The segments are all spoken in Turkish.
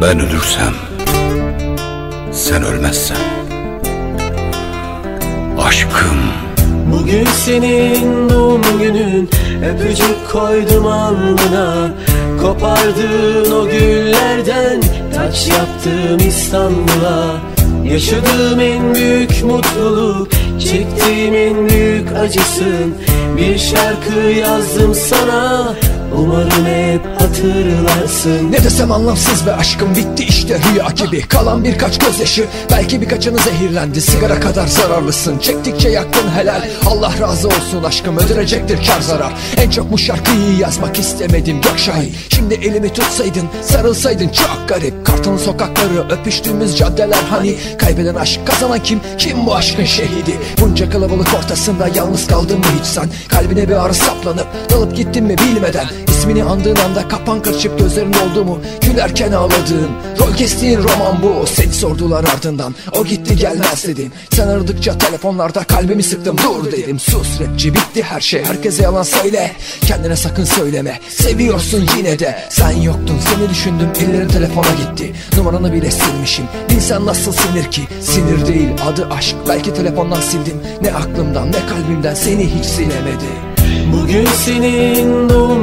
Ben ölürsem Sen ölmezsen. Aşkım. Bugün senin doğum günün Öpücük koydum alnına. Kopardığın o güllerden Taç yaptım İstanbul'a. Yaşadığım en büyük mutluluk Çektiğim en büyük acısın. Bir şarkı yazdım sana Umarım hep hatırlarsın. Ne desem anlamsız ve aşkım bitti işte rüya gibi. Kalan birkaç gözyaşı belki birkaçını zehirlendi. Sigara kadar zararlısın. Çektikçe yaktın helal. Allah razı olsun aşkım ödünecektir kar zarar. En çok bu şarkıyı yazmak istemedim. Gök şahin Şimdi elimi tutsaydın sarılsaydın. Çok garip. Kartalın sokakları öpüştüğümüz caddeler. Hani Kaybeden aşk kazanan kim? Kim bu aşkın şehidi? Bunca kalabalık ortasında yalnız kaldın mı hiç sen? Kalbine bir ağrı saplanıp dalıp gittin mi bilmeden İsmini andığın anda kapan kırçıp gözlerin oldu mu? Gülerken ağladığın Rol kestiğin roman bu. Seni sordular ardından O gitti gelmez dedim. Sen aradıkça telefonlarda kalbimi sıktım Dur dedim. Sus rapçi bitti her şey. Herkese yalan söyle Kendine sakın söyleme. Seviyorsun yine de. Sen yoktun seni düşündüm ellerin telefona gitti. Numaranı bile silmişim. Bilsen nasıl sinir ki? Sinir değil adı aşk. Belki telefondan sildim. Ne aklımdan ne kalbimden seni hiç silemedim Bugün senin doğum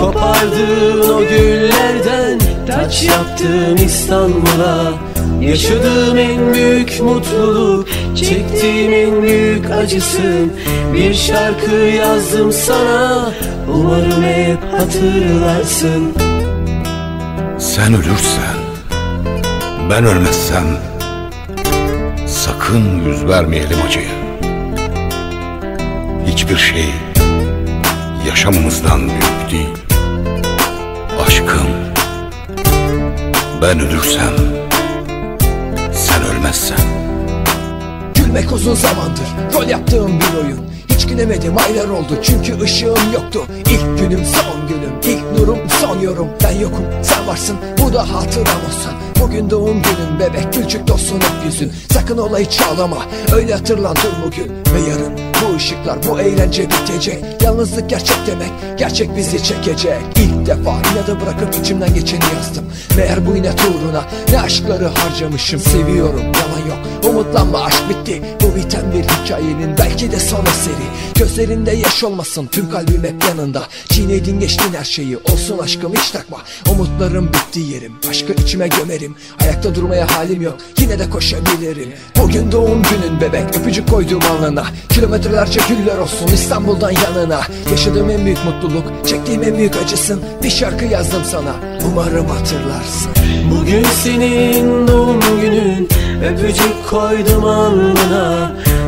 Kopardığın o güllerden Taç yaptım İstanbul'a. Yaşadığım en büyük mutluluk Çektiğim en büyük acısın Bir şarkı yazdım sana Umarım hep hatırlarsın. Sen ölürsen Ben ölmezsem Sakın yüz vermeyelim acıya Hiçbir şey Yaşamımızdan büyük değil Ben ölürsem Sen ölmezsen. Gülmek uzun zamandır rol yaptığım bir oyun. Hiç gülemedim aylar oldu çünkü ışığım yoktu. İlk günüm son günüm ilk nurum son yorum. Ben yokum sen varsın. Bu da hatıram olsun Bugün doğum günün bebek küçük dostun hep yüzün. Sakın olayı çağlama öyle hatırlandır bugün Ve yarın. Bu ışıklar bu eğlence bitecek. Yalnızlık gerçek demek gerçek bizi çekecek. İlk defa inadı bırakıp içimden geçeni yazdım. Meğer bu inat uğruna ne aşkları harcamışım. Seviyorum yalan yok. Umutlanma aşk bitti. Bu biten bir hikayenin belki de son eseri. Gözlerinde yaş olmasın. Tüm kalbim hep yanında. Çiğnedin geçtin her şeyi olsun aşkım hiç takma. Umutlarım bitti yerim aşkı içime gömerim. Ayakta durmaya halim yok yine de koşabilirim. Bugün doğum günün bebek öpücük koyduğum alnına. Kilometrelerce güller olsun İstanbul'dan yanına. Yaşadığım en büyük mutluluk çektiğim en büyük acısın. Bir şarkı yazdım sana umarım hatırlarsın. Bugün senin doğum günün Öpücük koydum alnına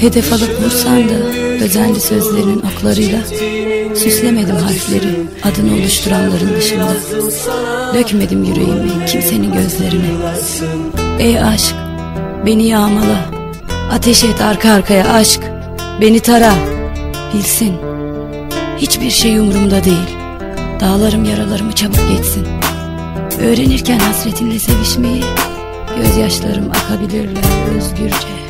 Hedef alıp vursan da özenli sözlerinin oklarıyla Süslemedim harfleri adını oluşturanların dışında. Dökmedim yüreğimi kimsenin gözlerine. Ey aşk beni yağmala. Ateş et arka arkaya aşk. Beni tara. Bilsin Hiçbir şey umurumda değil. Dağlarım yaralarımı çabuk geçsin. Öğrenirken hasretinle sevişmeyi Gözyaşlarım akabilirler özgürce